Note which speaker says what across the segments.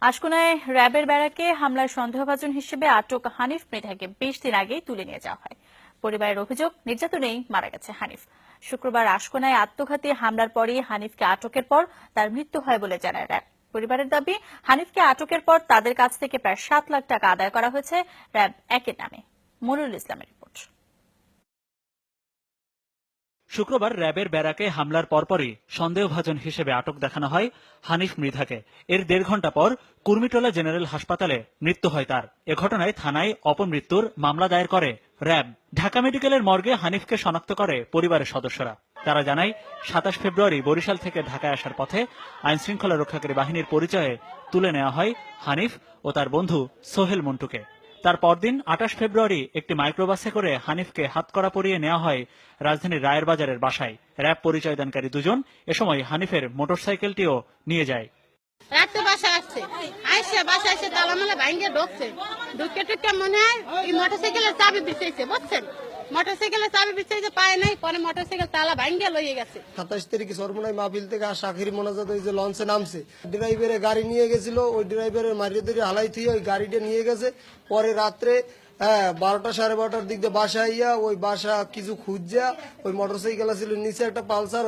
Speaker 1: আশকোনায় র্যাবের ব্যারাকে হামলার সন্দেহভাজন হিসেবে আটক হানিফ মৃধাকে বেশ দিন আগেই তুলে নিয়ে যাওয়া হয়। পরিবারের অভিযোগ, নির্যাতনেই মারা গেছে হানিফ। শুক্রবার আশকোনায় আত্মঘাতী হামলার পরই হানিফকে আটকের পর তার মৃত্যু হয় বলে জানায় র্যাব। পরিবারের দাবি, হানিফকে আটকের পর তাদের কাছ থেকে প্রায় সাত লাখ টাকা আদায় করা হয়েছে র্যাব একের নামে। মনুরুল ইসলামের
Speaker 2: শুক্রবার র্যাবের ব্যারাকে হামলার পরপরই সন্দেহভাজন হিসেবে আটক দেখানো হয় হানিফ মৃধাকে। এর দেড় ঘণ্টা পর কুর্মিটোলা জেনারেল হাসপাতালে মৃত্যু হয় তার। এ ঘটনায় থানায় অপমৃত্যুর মামলা দায়ের করে র্যাব। ঢাকা মেডিকেলের মর্গে হানিফকে শনাক্ত করে পরিবারের সদস্যরা। তারা জানায়, সাতাশ ফেব্রুয়ারি বরিশাল থেকে ঢাকায় আসার পথে আইন শৃঙ্খলা রক্ষাকারী বাহিনীর পরিচয়ে তুলে নেওয়া হয় হানিফ ও তার বন্ধু সোহেল মন্টুকে। তার পরদিন আঠাশ ফেব্রুয়ারি একটি মাইক্রোবাসে করে হানিফকে হাতকড়া পরিয়ে নেওয়া হয় রাজধানীর রায়ের বাজারের বাসায়। র্যাব পরিচয় দানকারী দুজন এ সময় হানিফের মোটরসাইকেলটিও নিয়ে যায়।
Speaker 3: রাতে বাসা আসছে। মনে হয় মোটরসাইকেলের চাবি বুঝছেন? মোটরসাইকেলের চাবি বিছাইছে পায় নাই পরে মোটরসাইকেল তালা ভাঙ্গে লইয়ে গেছে।
Speaker 4: সাতাশ তারিখে সরমনাই মাহফিল থেকে আখিরি মোনাজাত ওই যে লঞ্চে নামছে। ড্রাইভারে গাড়ি নিয়ে গেছিল ওই ড্রাইভারের মারিয়ে ধরে হালাই থুয়ে ওই গাড়িটা নিয়ে গেছে। পরে রাত্রে হ্যাঁ বারোটা সাড়ে বারোটার দিক দিয়ে বাসা আইয়া ওই বাসা কিছু খুঁজা ওই মোটরসাইকেল ছিল নিচে একটা পালসার।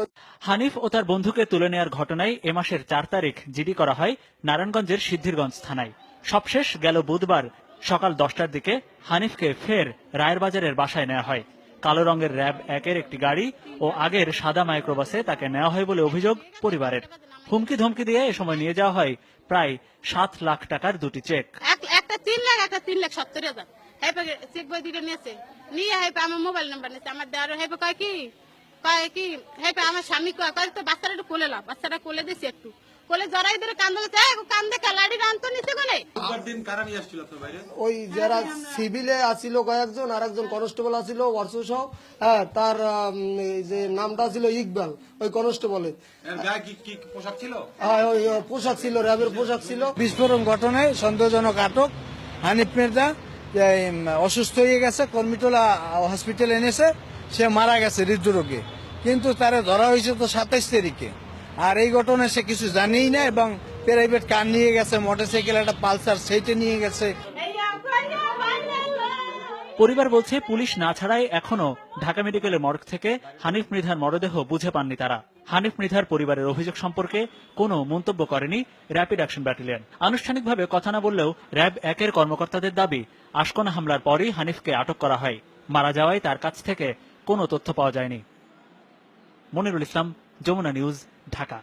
Speaker 2: হানিফ ও তার বন্ধুকে তুলে নেওয়ার ঘটনায় এ মাসের চার তারিখ জিডি করা হয় নারায়ণগঞ্জের সিদ্ধিরগঞ্জ থানায়। সবশেষ গেল বুধবার সকাল দশটার দিকে হানিফকে ফের রায়ের বাজারের বাসায় নেওয়া হয়। কালো রঙের র্যাব একের একটি গাড়ি ও আগের সাদা মাইক্রোবাসে তাকে নেওয়া হয় বলে অভিযোগ পরিবারের। হুমকি ধমকি দিয়ে এ সময় নিয়ে যাওয়া হয় প্রায় সাত লাখ টাকার দুটি চেক।
Speaker 3: এক- একটা তিন লাখ, একটা তিন লাখ সত্তর হাজার। নিয়ে আমার মোবাইল নাম্বার নিয়েছে। আমার দেওয়ার হেপে কয় কি? কয় কি হেপে আমার স্বামী কয় কয় তো বাচ্চাটা একটু কোলে লাভ বাচ্চাটা কোলে দিছি একটু। কোলে জড়াই ধরে কান্দলে কান্দে কালাড়ি রান্ত নিচে
Speaker 4: ওই যারা সিভিলে আসিল কয়েকজন আর একজন কনস্টেবল আসিল সহ হ্যাঁ তার যে নামটা ছিল ইকবাল ওই কনস্টেবলের
Speaker 5: পোশাক ছিল?
Speaker 4: হ্যাঁ ওই পোশাক ছিল র্যাবের পোশাক ছিল।
Speaker 6: বিস্ফোরণ ঘটনায় সন্দেহজনক আটক হানিফ মির্জা অসুস্থ হয়ে গেছে কর্মীটোলা হসপিটালে এনেছে। সে মারা গেছে হৃদরোগে কিন্তু তারে ধরা হয়েছে তো সাতাইশ তারিখে। আর এই ঘটনায় সে কিছু জানেই না এবং প্রাইভেট কার নিয়ে গেছে মোটরসাইকেল একটা পালসার সেইটা নিয়ে গেছে।
Speaker 2: পরিবার বলছে, পুলিশ না ছাড়াই এখনও ঢাকা মেডিকেলের মর্গ থেকে হানিফ মৃধার মরদেহ বুঝে পাননি তারা। হানিফ মৃধার পরিবারের অভিযোগ সম্পর্কে কোনো মন্তব্য করেনি র্যাপিড অ্যাকশন ব্যাটালিয়ন। আনুষ্ঠানিকভাবে কথা না বললেও র্যাব একের কর্মকর্তাদের দাবি, আশকোনা হামলার পরই হানিফকে আটক করা হয়। মারা যাওয়ায় তার কাছ থেকে কোনো তথ্য পাওয়া যায়নি। মনিরুল ইসলাম যমুনা নিউজ ঢাকা।